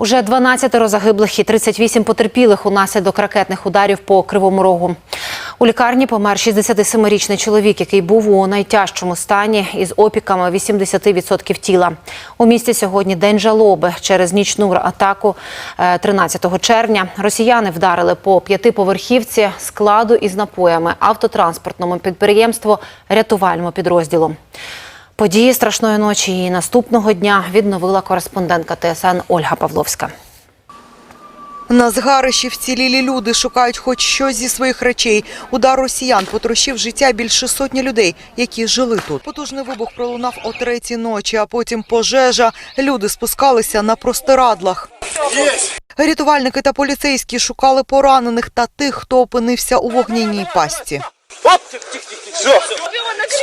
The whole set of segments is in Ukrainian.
Уже 12 загиблих і 38 потерпілих унаслідок ракетних ударів по Кривому Рогу. У лікарні помер 67-річний чоловік, який був у найтяжчому стані із опіками 80% тіла. У місті сьогодні день жалоби через нічну атаку е, 13 червня. Росіяни вдарили по п'ятиповерхівці складу із напоями, автотранспортному підприємству, рятувальному підрозділу. Події страшної ночі і наступного дня відновила кореспондентка ТСН Ольга Павловська. На згарищі вцілілі люди шукають хоч щось зі своїх речей. Удар росіян потрощив життя більше сотні людей, які жили тут. Потужний вибух пролунав о третій ночі, а потім пожежа. Люди спускалися на простирадлах. Рятувальники та поліцейські шукали поранених та тих, хто опинився у вогняній пасті. Оп! Все!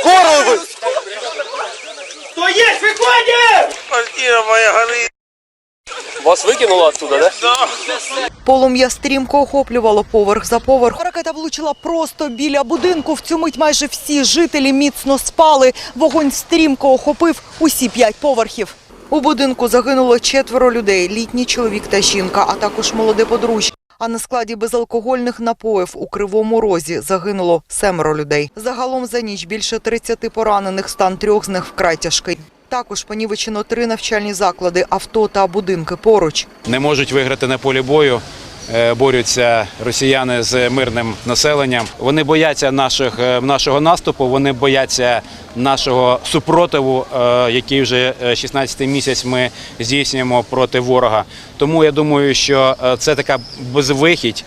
Скоро вы! Кто есть, выходим! Квартира моя горит. Вас викинуло оттуда, да? Полум'я стрімко охоплювало поверх за поверх. Ракета влучила просто біля будинку. В цю мить майже всі жителі міцно спали. Вогонь стрімко охопив усі п'ять поверхів. У будинку загинуло четверо людей – літній чоловік та жінка, а також молоде подружжя. А на складі безалкогольних напоїв у Кривому Розі загинуло семеро людей. Загалом за ніч більше 30 поранених, стан трьох з них вкрай тяжкий. Також понівечено три навчальні заклади, авто та будинки поруч. не можуть виграти на полі бою. Е, Борються росіяни з мирним населенням. Вони бояться наших, е, нашого наступу, вони бояться нашого супротиву, е, який вже 16-й місяць ми здійснюємо проти ворога. Тому я думаю, що це така безвихідь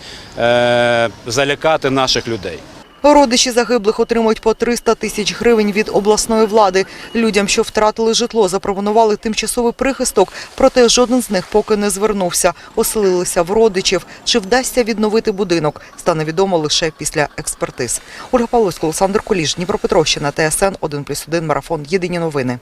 залякати наших людей. Родичі загиблих отримують по 300 тисяч гривень від обласної влади. Людям, що втратили житло, запропонували тимчасовий прихисток, проте жоден з них поки не звернувся. Оселилися в родичів. Чи вдасться відновити будинок, стане відомо лише після експертиз. Ольга Павловська, Олександр Куліш, Дніпропетровщина, ТСН 1+,1, Марафон. Єдині новини.